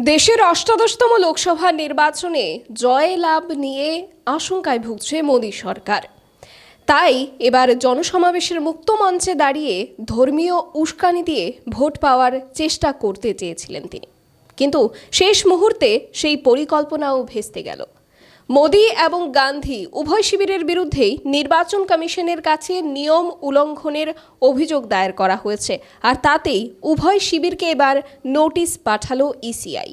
দেশের অষ্টাদশতম লোকসভা নির্বাচনে জয় লাভ নিয়ে আশঙ্কায় ভুগছে মোদী সরকার। তাই এবার জনসমাবেশের মুক্ত মঞ্চে দাঁড়িয়ে ধর্মীয় উস্কানি দিয়ে ভোট পাওয়ার চেষ্টা করতে চেয়েছিলেন তিনি। কিন্তু শেষ মুহূর্তে সেই পরিকল্পনাও ভেস্তে গেল। মোদী এবং গান্ধী উভয় শিবিরের বিরুদ্ধেই নির্বাচন কমিশনের কাছে নিয়ম উল্লঙ্ঘনের অভিযোগ দায়ের করা হয়েছে। আর তাতেই উভয় শিবিরকে এবার নোটিশ পাঠালো ইসিআই।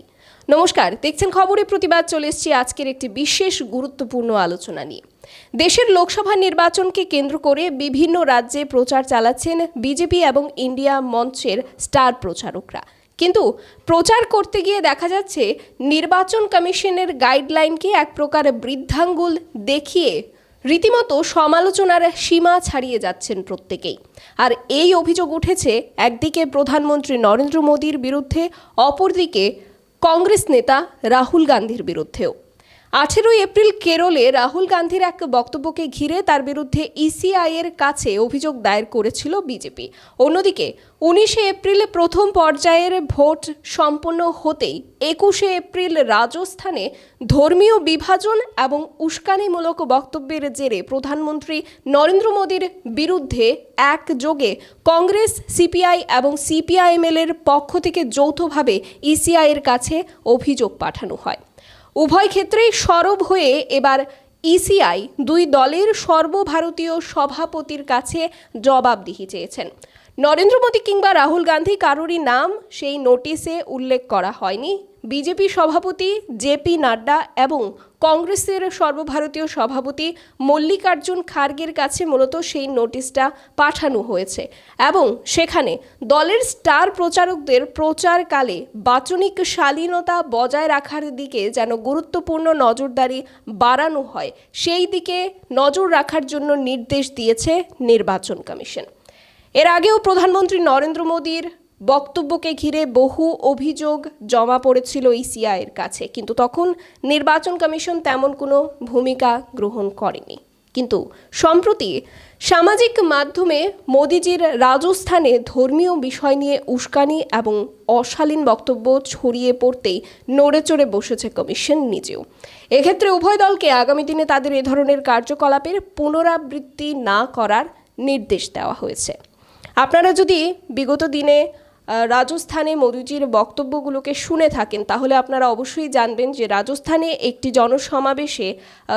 নমস্কার, দেখছেন খবরে প্রতিবাদ, চলে এসেছি আজকের একটি বিশেষ গুরুত্বপূর্ণ আলোচনা নিয়ে। দেশের লোকসভা নির্বাচনকে কেন্দ্র করে বিভিন্ন রাজ্যে প্রচার চালাচ্ছেন বিজেপি এবং ইন্ডিয়া মঞ্চের স্টার প্রচারকরা। কিন্তু প্রচার করতে গিয়ে দেখা যাচ্ছে নির্বাচন কমিশনের গাইডলাইনকে এক প্রকার বৃদ্ধাঙ্গুল দেখিয়ে রীতিমতো সমালোচনার সীমা ছাড়িয়ে যাচ্ছেন প্রত্যেকেই। আর এই অভিযোগ উঠেছে একদিকে প্রধানমন্ত্রী নরেন্দ্র মোদীর বিরুদ্ধে, অপরদিকে কংগ্রেস নেতা রাহুল গান্ধীর বিরুদ্ধেও। আঠেরোই এপ্রিল কেরলে রাহুল গান্ধীর এক বক্তব্যকে ঘিরে তার বিরুদ্ধে ইসিআই এর কাছে অভিযোগ দায়ের করেছিল বিজেপি। অন্যদিকে, উনিশে এপ্রিল প্রথম পর্যায়ের ভোট সম্পন্ন হতেই একুশে এপ্রিল রাজস্থানে ধর্মীয় বিভাজন এবং উস্কানিমূলক বক্তব্যের জেরে প্রধানমন্ত্রী নরেন্দ্র মোদীর বিরুদ্ধে একযোগে কংগ্রেস সিপিআই এবং সিপিআইএমএল এর পক্ষ থেকে যৌথভাবে ইসিআই এর কাছে অভিযোগ পাঠানো হয়। উভয় ক্ষেত্রেই সরব হয়ে এবার ইসিআই দুই দলের সর্বভারতীয় সভাপতির কাছে জবাবদিহি চেয়েছেন। নরেন্দ্র মোদী কিংবা রাহুল গান্ধী কারোরই নাম সেই নোটিশে উল্লেখ করা হয়নি। বিজেপি সভাপতি জেপি নাড্ডা এবং কংগ্রেসের সর্বভারতীয় সভাপতি মল্লিকার্জুন খার্গের কাছে মূলত সেই নোটিশটা পাঠানো হয়েছে এবং সেখানে দলের স্টার প্রচারকদের প্রচারকালে বাচনিক শালীনতা বজায় রাখার দিকে যেন গুরুত্বপূর্ণ নজরদারি বাড়ানো হয়, সেই দিকে নজর রাখার জন্য নির্দেশ দিয়েছে নির্বাচন কমিশন। এর আগেও প্রধানমন্ত্রী নরেন্দ্র মোদীর বক্তব্যকে ঘিরে বহু অভিযোগ জমা পড়েছিল ইসিআইয়ের কাছে, কিন্তু তখন নির্বাচন কমিশন তেমন কোনো ভূমিকা গ্রহণ করেনি। কিন্তু সম্প্রতি সামাজিক মাধ্যমে মোদিজির রাজস্থানে ধর্মীয় বিষয় নিয়ে উস্কানি এবং অশালীন বক্তব্য ছড়িয়ে পড়তেই নড়ে চড়ে বসেছে কমিশন নিজেও। এক্ষেত্রে উভয় দলকে আগামী দিনে তাদের এ ধরনের কার্যকলাপের পুনরাবৃত্তি না করার নির্দেশ দেওয়া হয়েছে। আপনারা যদি বিগত দিনে রাজস্থানে মোদিজির বক্তব্যগুলোকে শুনে থাকেন। তাহলে আপনারা অবশ্যই জানবেন যে রাজস্থানে একটি জনসমাবেশে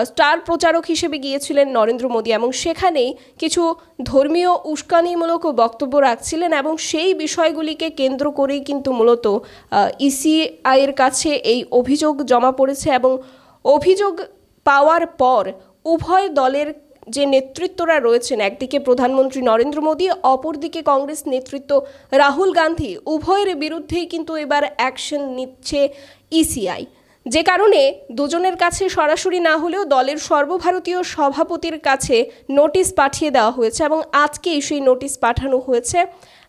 স্টার প্রচারক হিসেবে গিয়েছিলেন নরেন্দ্র মোদী এবং সেখানেই কিছু ধর্মীয় উস্কানিমূলক বক্তব্য রাখছিলেন এবং সেই বিষয়গুলিকে কেন্দ্র করেই কিন্তু মূলত ইসিআইয়ের কাছে এই অভিযোগ জমা পড়েছে এবং অভিযোগ পাওয়ার পর উভয় দলের যে নেতৃত্বরা রয়েছেন, একদিকে প্রধানমন্ত্রী নরেন্দ্র মোদী, অপরদিকে কংগ্রেস নেতৃত্ব রাহুল গান্ধী, উভয়ের বিরুদ্ধেই কিন্তু এবার অ্যাকশন নিচ্ছে ইসিআই যে কারণে দুজনের কাছে সরাসরি না হলেও দলের সর্বভারতীয় সভাপতির কাছে নোটিশ পাঠিয়ে দেওয়া হয়েছে এবং আজকেই সেই নোটিশ পাঠানো হয়েছে।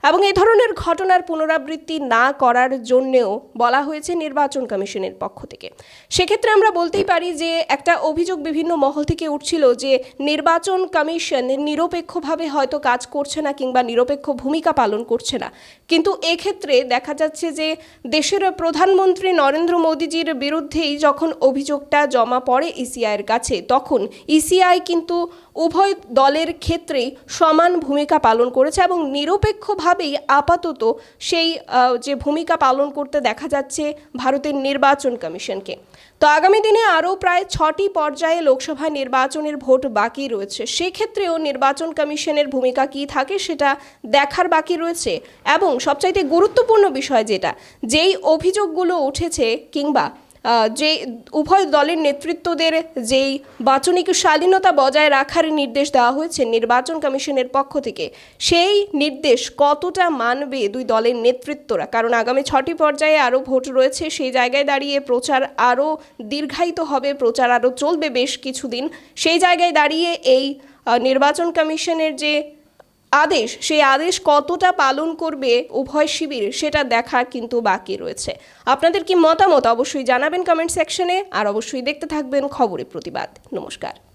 এবং এই ধরনের ঘটনার পুনরাবৃত্তি না করার জন্যেও বলা হয়েছে নির্বাচন কমিশনের পক্ষ থেকে। সেক্ষেত্রে আমরা বলতেই পারি যে একটা অভিযোগ বিভিন্ন মহল থেকে উঠছিল যে নির্বাচন কমিশন নিরপেক্ষভাবে হয়তো কাজ করছে না কিংবা নিরপেক্ষ ভূমিকা পালন করছে না। কিন্তু এক্ষেত্রে দেখা যাচ্ছে যে দেশের প্রধানমন্ত্রী নরেন্দ্র মোদীজির বিরুদ্ধেই যখন অভিযোগটা জমা পড়ে ইসিআইয়ের কাছে, তখন ইসিআই কিন্তু উভয় দলের ক্ষেত্রেই সমান ভূমিকা পালন করেছে এবং নিরপেক্ষভাবেই আপাতত সেই যে ভূমিকা পালন করতে দেখা যাচ্ছে ভারতের নির্বাচন কমিশনকে। তো আগামী দিনে আরও প্রায় ছটি পর্যায়ে লোকসভা নির্বাচনের ভোট বাকি রয়েছে। সেক্ষেত্রেও নির্বাচন কমিশনের ভূমিকা কী থাকে সেটা দেখার বাকি রয়েছে। এবং সবচাইতে গুরুত্বপূর্ণ বিষয় যেটা, যেই অভিযোগগুলো উঠেছে কিংবা যে উভয় দলের নেতৃত্বদের যেই বাচনিক শালীনতা বজায় রাখার নির্দেশ দেওয়া হয়েছে নির্বাচন কমিশনের পক্ষ থেকে, সেই নির্দেশ কতটা মানবে দুই দলের নেতৃত্বরা? কারণ আগামী ছটি পর্যায়ে আরও ভোট রয়েছে, সেই জায়গায় দাঁড়িয়ে প্রচার আরও দীর্ঘায়িত হবে, প্রচার আরও চলবে বেশ কিছুদিন। সেই জায়গায় দাঁড়িয়ে এই নির্বাচন কমিশনের যে আদেশ, সেই আদেশ কতটা পালন করবে উভয় শিবির সেটা দেখা কিন্তু বাকি রয়েছে। আপনাদের কি মতামত অবশ্যই জানাবেন কমেন্ট সেকশনে আর অবশ্যই দেখতে থাকবেন খবরের প্রতিবাদ। নমস্কার।